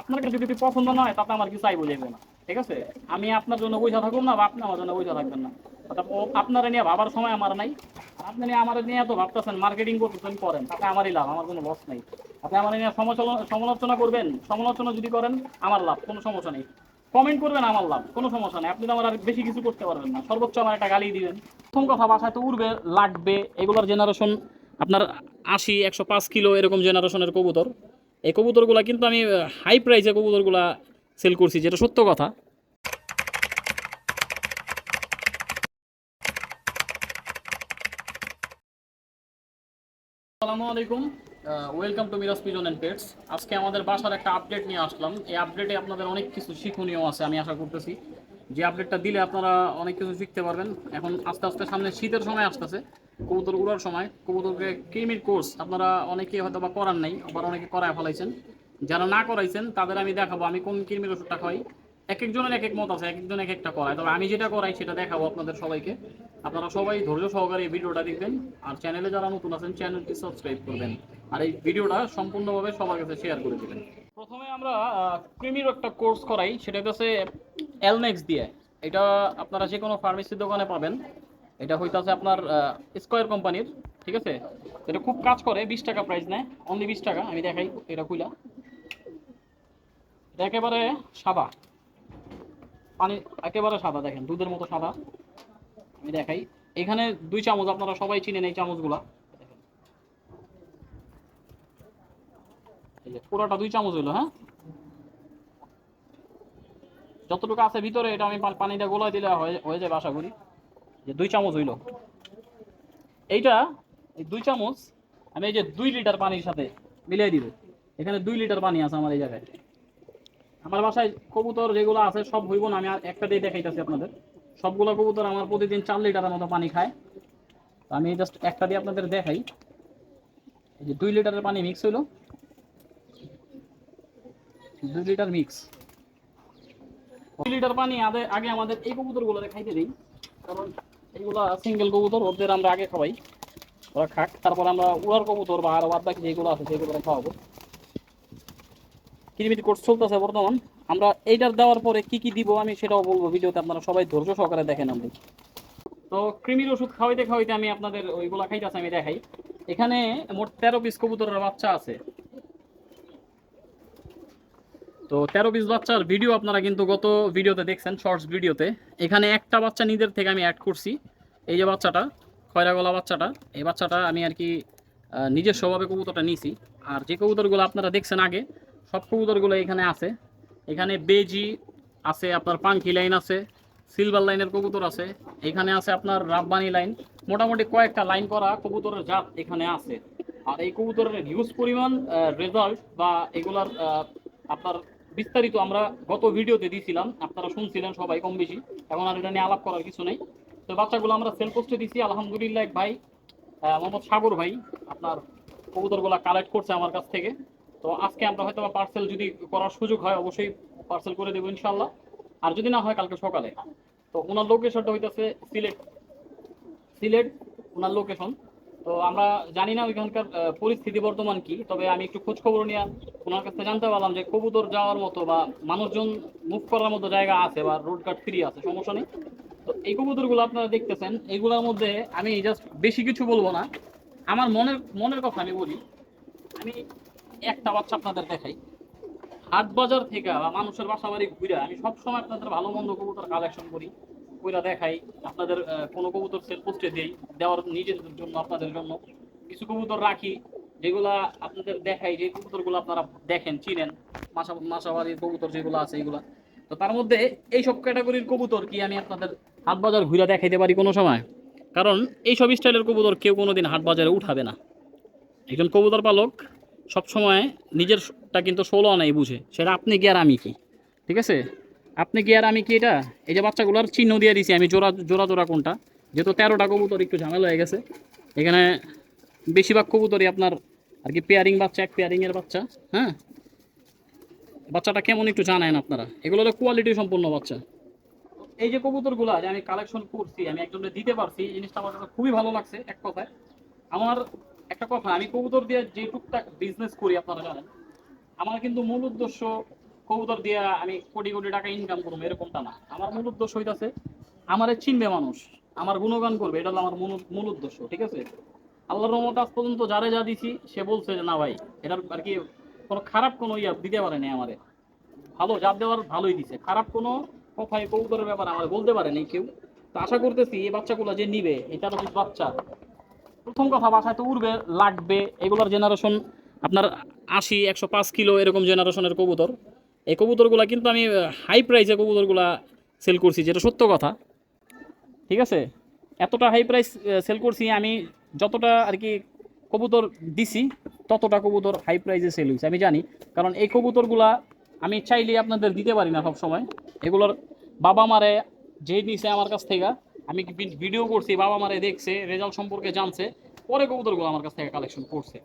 আপনার কাছে যদি পছন্দ না হয় তাতে আমার কিছু আইবো যাইবো না। ঠিক আছে? আমি আপনার জন্য বইসা থাকুন না, বা আপনি আমার জন্য বইসা থাকবেন না। ও আপনারা নিয়ে ভাবার সময় আমার নাই। আপনি আমার নিয়ে এত ভাবতেছেন মার্কেটিং করতেছেন, করেন। তাতে আমারই লাভ, আমার কোনো লস নেই। আপনি আমার নিয়ে সমালোচনা করবেন, সমালোচনা যদি করেন, আমার লাভ, কোনো সমস্যা নেই। কমেন্ট করবেন, আমার লাভ, কোনো সমস্যা নেই। আপনি তো আমার আর বেশি কিছু করতে পারবেন না। সর্বোচ্চ আমার একটা গালি দিবেন। প্রথম কথা, বাসায় তো উড়বে, লাগবে। এগুলোর জেনারেশন আপনার আশি, একশো পাঁচ কিলো এরকম জেনারেশনের কবুতর। এই কবুতরগুলা কিন্তু আমি হাই প্রাইসে কবুতরগুলা সেল করছি, যেটা সত্য কথা। আসসালামু আলাইকুম। Welcome to Miraj pigeon and pets আজকে আমাদের বাসার একটা আপডেট নিয়ে আসলাম। এই আপডেটে আপনাদের অনেক কিছু শিক্ষণীয় আছে, আমি আশা করতেছি। যে আপডেটটা দিলে আপনারা অনেক কিছু শিখতে পারবেন। এখন আস্তে আস্তে সামনে শীতের সময় আসতেছে। কবুতর উড়ার সময় কবুতরকে কৃমির কোর্স আপনারা অনেকে হয়তো বা করার নাই, আবার অনেকে করায় ফেলাইছেন। যারা না করাইছেন, তাদের আমি দেখাবো আমি কোন কৃমির ওষুধটা খাই। এক একজনের এক এক মত আছে এক একজন এক একটা করায়। তবে আমি যেটা করাই সেটা দেখাবো আপনাদের সবাইকে। আপনারা সবাই ধৈর্য সহকারে এই ভিডিওটা দেখবেন। আর চ্যানেলে যারা নতুন আছেন, চ্যানেলটি সাবস্ক্রাইব করবেন। আর এই ভিডিওটা সম্পূর্ণভাবে সবার কাছে শেয়ার করে দেবেন। প্রথমে আমরা ক্রিমির একটা কোর্স করাই। সেটা হচ্ছে এলনেক্স দিয়ে, এটা আপনারা যে কোনো ফার্মেসির দোকানে পাবেন। এটা হইতাছে আপনার স্কোয়ার কোম্পানির ঠিক আছে? এটা খুব কাজ করে, বিশ টাকা প্রাইস নেয় অনলি বিশ টাকা, আমি দেখাই, এটা খুইলা। এটা একেবারে সাদা। পানি, একেবারে সাদা, দেখেন, দুধের মতো সাদা। আমি দেখাই। এখানে দুই চামচ, আপনারা সবাই চিনেন এই চামচগুলা। পুরোটা দুই চামচ হইল হ্যাঁ? যতটুকু আছে ভিতরে, এটা আমি পানিটা গোলায় দিলে হয়ে যাবে আশা করি। যে দুই চামচ হইল। এইটা, এই দুই চামচ আমি এই যে দুই লিটার পানির সাথে মিলিয়ে দিব। এখানে দুই লিটার পানি আছে আমার এই জায়গায়। আমার বাসায় কবুতর যেগুলো আছে সব হইব না, আমি আর একটা দিয়ে দেখাইতেছি আপনাদের। সবগুলো কবুতর আমার প্রতিদিন চার লিটারের মতো পানি খায়। তো আমি জাস্ট একটা দিয়ে আপনাদের দেখাই। এই যে দুই লিটারের পানি মিক্স হইল। দুই লিটার মিক্স লিটার পানি আগে আমাদের এই কবুতরগুলো খাইতে দিই, কারণ এইগুলা সিঙ্গেল কবুতর, ওদের আমরা আগে খাওয়াই, ওরা খাক, তারপর আমরা উড়ার কবুতর বা আর বাদ বাকি যেগুলো আছে সেগুলো খাওয়াবো। কিরিমিটি কোর্স চলতেছে বর্তমান। আমরা এইটার দেওয়ার পরে কি কি দিব আমি সেটাও বলব ভিডিওতে, আপনারা সবাই ধৈর্য সহকারে দেখেন আপনি তো কৃমির ওষুধ খাওয়াইতে খাওয়াইতে আমি আপনাদের ওইগুলা খাইতেছে, আমি দেখাই। এখানে মোট তেরো পিস কবুতরের বাচ্চা আছে। তো তেরো পিস বাচ্চার ভিডিও আপনারা কিন্তু গত ভিডিওতে দেখছেন শর্টস ভিডিওতে এখানে একটা বাচ্চা নিজের থেকে আমি অ্যাড করছি। এই যে বাচ্চাটা খয়রা গলা বাচ্চাটা, এই বাচ্চাটা আমি আর কি নিজের স্বভাবে কবুতরটা নিছি। আর যে কবুতরগুলো আপনারা দেখছেন আগে, সব কবুতরগুলো এখানে আছে। এখানে বেজি আছে, আপনার পাঙ্কি লাইন আছে সিলভার লাইনের কবুতর আছে। এখানে আছে আপনার রাব্বানি লাইন মোটামুটি কয়েকটা লাইন করা কবুতরের জাত এখানে আছে। আর এই কবুতরের হিউজ পরিমাণ রেজাল্ট বা এগুলার আপনার বিস্তারিত আমরা গত ভিডিওতে দিয়েছিলাম আপনারা শুনছিলেন সবাই কম বেশি এখন আর এটা নিয়ে আলাপ করার কিছু নেই। তো বাচ্চাগুলো আমরা সেল পোস্টে দিছি, আলহামদুলিল্লাহ এক ভাই মোহাম্মদ সাগর ভাই, আপনার কবুতরগুলো কালেক্ট করছে আমার কাছ থেকে। তো আজকে আমরা হয়তো পার্সেল যদি করার সুযোগ হয়, অবশ্যই পার্সেল করে দেবো ইনশাল্লাহ আর যদি না হয়, কালকে সকালে। তো ওনার লোকেশনটা হইতেছে সিলেট সিলেট, ওনার লোকেশন তো আমরা জানি না ওইখানকার পরিস্থিতি বর্তমান কি, তবে আমি একটু খোঁজ খবর নিয়ে ওনার কাছে জানতে পারলাম যে কবুতর যাওয়ার মতো বা মানুষজন মুভ করার মতো জায়গা আছে বা রোড কাট ফ্রি আছে, সমস্যা নেই। তো এই কবুতরগুলো আপনারা দেখতেছেন এইগুলোর মধ্যে আমি জাস্ট বেশি কিছু বলব না। আমার মনের মনের কথা আমি বলি, আমি একটা বাচ্চা আপনাদের দেখাই। হাট বাজার থেকে বা মানুষের বাসা বাড়ি ঘুরে আমি সবসময় আপনাদের ভালো মন্দ কবুতর কালেকশন করি। ওইটা দেখাই, আপনাদের কোনো কবুতর সেল পোস্টে দিই, দেওয়ার নিজেদের জন্য, আপনাদের জন্য। কিছু কবুতর রাখি, যেগুলা আপনাদের দেখাই, যে কবুতরগুলো আপনারা দেখেন, চিনেন, মাসা মাসাবাড়ির কবুতর যেগুলো আছে এগুলা তো তার মধ্যে এইসব ক্যাটাগরির কবুতর কি আমি আপনাদের হাট বাজার ঘুরে দেখাইতে পারি কোনো সময়? কারণ এইসব স্টাইলের কবুতর কেউ কোনোদিন হাট বাজারে উঠাবে না। একজন কবুতর পালক সবসময় নিজেরটা কিন্তু ষোলো আনাই বুঝে, সেটা আপনি কি আর আমি কি? ঠিক আছে? আপনি কি আর আমি কি এটা? এই যে বাচ্চাগুলোর চিহ্ন দিয়ে দিছি আমি, জোড়া জোড়া জোড়া কোনটা? যেহেতু তেরোটা কবুতর একটু ঝামেলা হয়ে গেছে। এখানে বেশিরভাগ কবুতরই আপনার আর কি পেয়ারিং বাচ্চা, এক পেয়ারিংয়ের বাচ্চা হ্যাঁ? বাচ্চাটা কেমন একটু জানেন আপনারা? এগুলো হলো কোয়ালিটি সম্পূর্ণ বাচ্চা। এই যে কবুতরগুলো যে আমি কালেকশন করছি, আমি একজনকে দিতে পারছি, এই জিনিসটা আমার খুবই ভালো লাগছে, এক কথায়। আমার একটা কথা, আমি কবুতর দিয়ে যে টুকটাক বিজনেস করি, আপনারা জানেন। আমার কিন্তু মূল উদ্দেশ্য কবুতর দিয়ে আমি কোটি কোটি টাকা ইনকাম করব, এরকমটা না। আমার মূল উদ্দেশ্য হইতাছে, আমারে চিনবে মানুষ, আমার গুণগান করবে, এটা হলো আমার মূল উদ্দেশ্য, ঠিক আছে? আল্লাহর রহমত আজ পর্যন্ত যারে যা দিছি, সে বলছে যে, না ভাই, এটার আর কি কোনো খারাপ কোনো ইয়া দিতে পারেনি আমারে। ভালো যা দেওয়ার ভালোই দিছে। খারাপ কোনো কথায় কবুতরের ব্যাপারে আমার বলতে পারেনি কেউ। তো আশা করতেছি, এই বাচ্চাগুলো যে নিবে এটা তো বাচ্চা, প্রথম কথা বাসায় তো উড়বে, লাগবে, এগুলোর জেনারেশন আপনার আশি, একশো পাঁচ কিলো এরকম জেনারেশনের কবুতর। এই কবুতরগুলা কিন্তু আমি হাই প্রাইসে কবুতরগুলা সেল করছি, যেটা সত্য কথা। ঠিক আছে? এতটা হাই প্রাইস সেল করছি, আমি যতটা আর কি কবুতর দিছি, ততটা কবুতর হাই প্রাইসে সেল হয়েছে আমি জানি। কারণ এই কবুতরগুলা আমি চাইলে আপনাদের দিতে পারি না সব সময় এগুলোর বাবা মারে যে নিছে আমার কাছ থেকে, আমি ভিডিও করছি, বাবা মারে দেখছে রেজাল্ট সম্পর্কে জানছে, পরে কবুতরগুলো আমার কাছ থেকে কালেকশন করছে।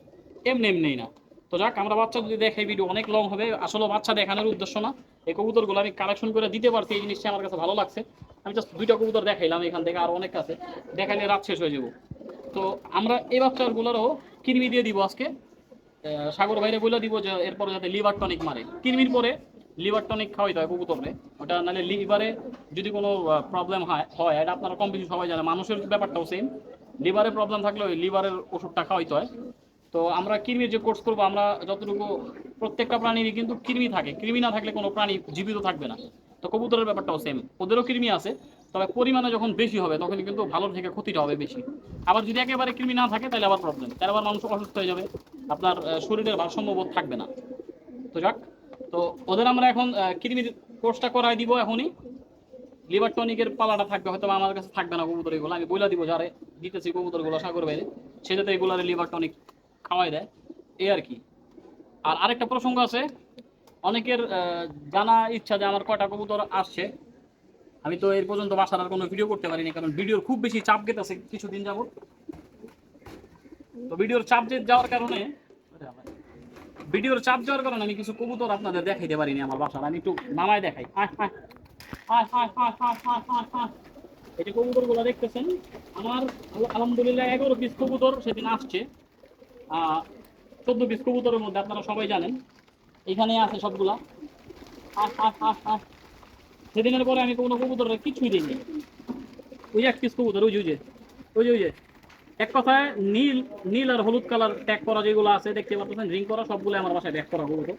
এমনি এমনি না। তো যাক, আমরা বাচ্চা যদি দেখাই ভিডিও অনেক লং হবে, আসলে বাচ্চা দেখানোর উদ্দেশ্য না। এই কবুতরগুলো আমি কালেকশন করে দিতে পারছি, এই জিনিসটা আমার কাছে ভালো লাগছে। আমি জাস্ট দুইটা কবুতর দেখাইলাম, এখান থেকে আর অনেক আছে। দেখাইলে রাত শেষ হয়ে যাব। তো আমরা এই বাচ্চাগুলোরও কিনমি দিয়ে দিব আজকে। সাগর ভাইরে বলে দিব যে, এরপরে যাতে লিভার টনিক মারে। কিনমির পরে লিভার টনিক খাওয়াইতে হয় কবুতরে ওটা নাহলে লিভারে যদি কোনো প্রবলেম হয় হয়, এটা আপনারা কম বেশি সবাই জানে মানুষের ব্যাপারটাও সেম লিভারে প্রবলেম থাকলে ওই লিভারের ওষুধটা খাওয়াইতে হয়। তো আমরা কৃমির যে কোর্স করব, আমরা যতটুকু প্রত্যেকটা প্রাণীরই কিন্তু কৃমি থাকে। কৃমি না থাকলে কোনো প্রাণী জীবিত থাকবে না। তো কবুতরের ব্যাপারটাও সেম ওদেরও কৃমি আছে, তবে পরিমাণে যখন বেশি হবে তখন কিন্তু ভালোর থেকে ক্ষতিটা হবে বেশি। আবার যদি একেবারে কৃমি না থাকে, তাহলে আবার প্রবলেম তাহলে আবার মানুষ অসুস্থ হয়ে যাবে। আপনার শরীরের ভারসাম্য বোধ থাকবে না। তো যাক, তো ওদের আমরা এখন কৃমির কোর্সটা করাই দিব এখনই। লিভার টনিকের পালাটা থাকবে, হয়তো আমার কাছে থাকবে না কবুতর এগুলো। আমি বইলা দিব, যারে দিতেছি কবুতরগুলো সাগর বাইরে। সে যাতে এগুলার লিভার টনিক খাওয়াই দেয়। এই আর কি। আর আরেকটা প্রসঙ্গ আছে। অনেকের জানা ইচ্ছা যে আমার কয়টা কবুতর আসছে। আমি তো এর পর্যন্ত বাসার আর কোনো ভিডিও করতে পারিনি, কারণ ভিডিওর খুব বেশি চাপ গেতেছে কিছুদিন যাব তো ভিডিওর চাপ যাওয়ার কারণে ভিডিওর চাপ যাওয়ার কারণে আমি কিছু কবুতর আপনাদের দেখাইতে পারিনি আমার বাসার। আমি একটু মামায় দেখাই। এই যে কবুতরগুলো দেখতেছেন, আমার আলহামদুলিল্লাহ এগারো পিস কবুতর সেদিন আসছে। চোদ্দ পিস কবুতরের মধ্যে আপনারা সবাই জানেন। এখানে আছে সবগুলা। সেদিনের পরে আমি কোনো কবুতরের কিছুই দিইনি। ওই এক পিস কবুতর, ওই যে ওই যে ওই যে এক কথায় নীল নীল আর হলুদ কালার ট্যাগ করা যেগুলো আছে, দেখতে পাচ্ছেন রিং করা সবগুলো আমার বাসায় ট্যাগ করা কবুতর।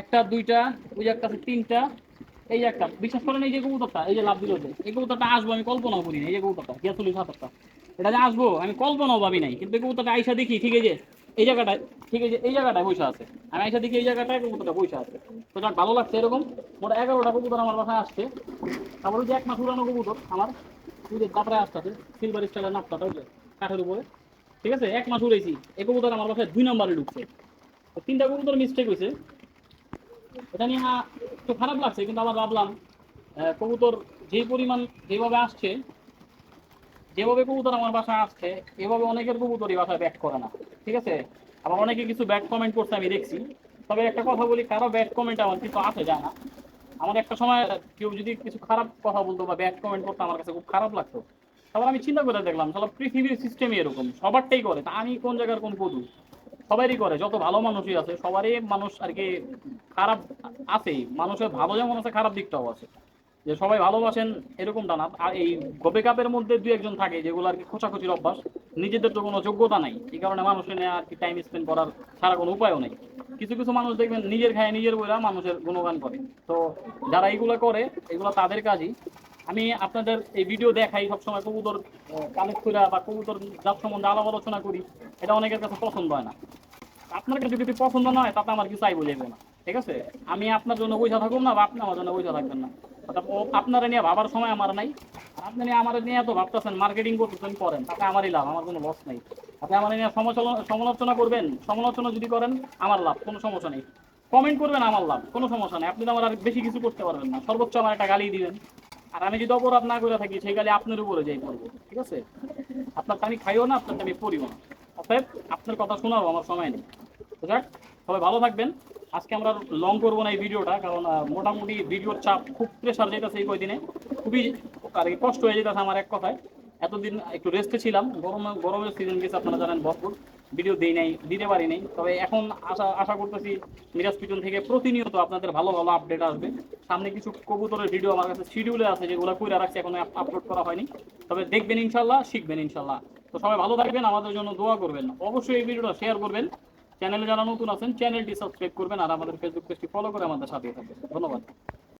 একটা, দুইটা, ওই একটা আছে, তিনটা, এই একটা। বিশ্বাস করেন, এই যে কবুতরটা, এই যে লাভ দিল এই কবুতরটা আসব আমি কল্পনাও করি না এই যে কবুতরটা গিয়াসুলি সাঁতারটা এটা যে আসব, আমি কল্পনাও ভাবি নাই। কিন্তু কবুতরটা আইসা দেখি, ঠিক আছে, এই জায়গাটায়, ঠিক আছে, এই জায়গাটায় বসে আছে। আমি আইসা দেখি এই জায়গাটায় কবুতরটা বসে আছে। তো যাক, ভালো লাগছে এরকম। মোট এগারোটা কবুতর আমার বাসায় আসছে। তারপর ওই যে এক মাস উড়ানো কবুতর আমার ওই যে তারপরে আসতেছে সিলভার স্টাইলের নাপটা ওই যে কাঠের উপরে। ঠিক আছে, এক মাস উড়েছি। এই কবুতর আমার বাসায় দুই নম্বরে ঢুকছে। তো তিনটা কবুতর মিস্টেক হয়েছে। এটা নিয়ে আমার একটু খারাপ লাগছে, কিন্তু আবার ভাবলাম কবুতর যেই পরিমাণ যেভাবে আসছে যেভাবে কবুতর আমার বাসায় আসছে, এভাবে অনেকের কবুতরই বাসায় ব্যাট করে না, ঠিক আছে? আবার অনেকে কিছু ব্যাড কমেন্ট করছে, আমি দেখছি। তবে একটা কথা বলি, কারও ব্যাড কমেন্ট আমার কিছু আসে যায় না। আমার একটা সময় কেউ যদি কিছু খারাপ কথা বলতো বা ব্যাড কমেন্ট করতো, আমার কাছে খুব খারাপ লাগতো। তারপর আমি চিন্তা করে দেখলাম, তাহলে পৃথিবীর সিস্টেমই এরকম, সবারটাই করে। তা আমি কোন জায়গার কোন পদু সবারই করে, যত ভালো মানুষই আছে, সবারই মানুষ আর কি খারাপ আছেই। মানুষের ভালো যেমন আছে, খারাপ দিকটাও আছে। যে সবাই ভালোবাসেন এরকমটা না। আর এই গোপে কাপের মধ্যে দুই একজন থাকে যেগুলো আর কি খোঁচাখুচির অভ্যাস। নিজেদের তো কোনো যোগ্যতা নাই। এই কারণে মানুষের নিয়ে আর কি টাইম স্পেন্ড করার ছাড়া কোনো উপায়ও নেই। কিছু কিছু মানুষ দেখবেন নিজের খায়, নিজের বইরা মানুষের গুণগান করে। তো যারা এইগুলো করে, এগুলো তাদের কাজই। আমি আপনাদের এই ভিডিও দেখাই সবসময় কবুতর কালেক্ট করে বা কবুতর যার সম্বন্ধে আলাপ আলোচনা করি। এটা অনেকের কাছে পছন্দ হয় না। আপনার কাছে যদি পছন্দ না হয়, তাতে আমার কিছু চাই যাইব না। ঠিক আছে? আমি আপনার জন্য বইসা থাকুম না বা আপনি আমার জন্য বইসা থাকবেন না। আপনারা নিয়ে ভাবার সময় আমার নাই। আপনি নিয়ে আমার নিয়ে এত ভাবতেছেন মার্কেটিং করতেছেন, করেন, তাতে আমারই লাভ, আমার কোনো লস নেই। আপনি আমার নিয়ে সমালোচনা করবেন, সমালোচনা যদি করেন, আমার লাভ, কোনো সমস্যা নেই। কমেন্ট করবেন, আমার লাভ, কোনো সমস্যা নেই। আপনি তো আমার আর বেশি কিছু করতে পারবেন না। সর্বোচ্চ আমার একটা গালি দিবেন। আর আমি যদি অপরাধ না করে থাকি, সেই গালি আপনার উপরে যাই পড়ব, ঠিক আছে? আপনারটা আমি খাইও না আপনারটা আমি পড়িও না। অতএব আপনার কথা শোনাবো, আমার সময় নেই। যাক, সবাই ভালো থাকবেন। আজকে আমরা লং করব না এই ভিডিওটা কারণ মোটামুটি ভিডিওর চাপ খুব প্রেশার যেতেছে এই কয়দিনে। খুবই আর কি কষ্ট হয়ে যেতেছে আমার এক কথায়। এতদিন একটু রেস্টে ছিলাম, গরম, গরমের সিজন গেছে, আপনারা জানেন, ভরপুর। ভিডিও দিই নাই, দিতে পারি নাই। তবে এখন আশা আশা করতেছি মিরাজ পিছন থেকে প্রতিনিয়ত আপনাদের ভালো ভালো আপডেট আসবে। সামনে কিছু কবুতরের ভিডিও আমার কাছে শিডিউলে আছে, যেগুলো করে রাখছি, এখন আপলোড করা হয়নি। তবে দেখবেন ইনশাল্লাহ শিখবেন ইনশাল্লাহ তো সবাই ভালো থাকবেন, আমাদের জন্য দোয়া করবেন। অবশ্যই এই ভিডিওটা শেয়ার করবেন। চ্যানেলে যারা নতুন আছেন চ্যানেলটি সাবস্ক্রাইব করবেন আর আমাদের ফেসবুক পেজটি ফলো করে আমাদের সাথে থাকবেন। ধন্যবাদ।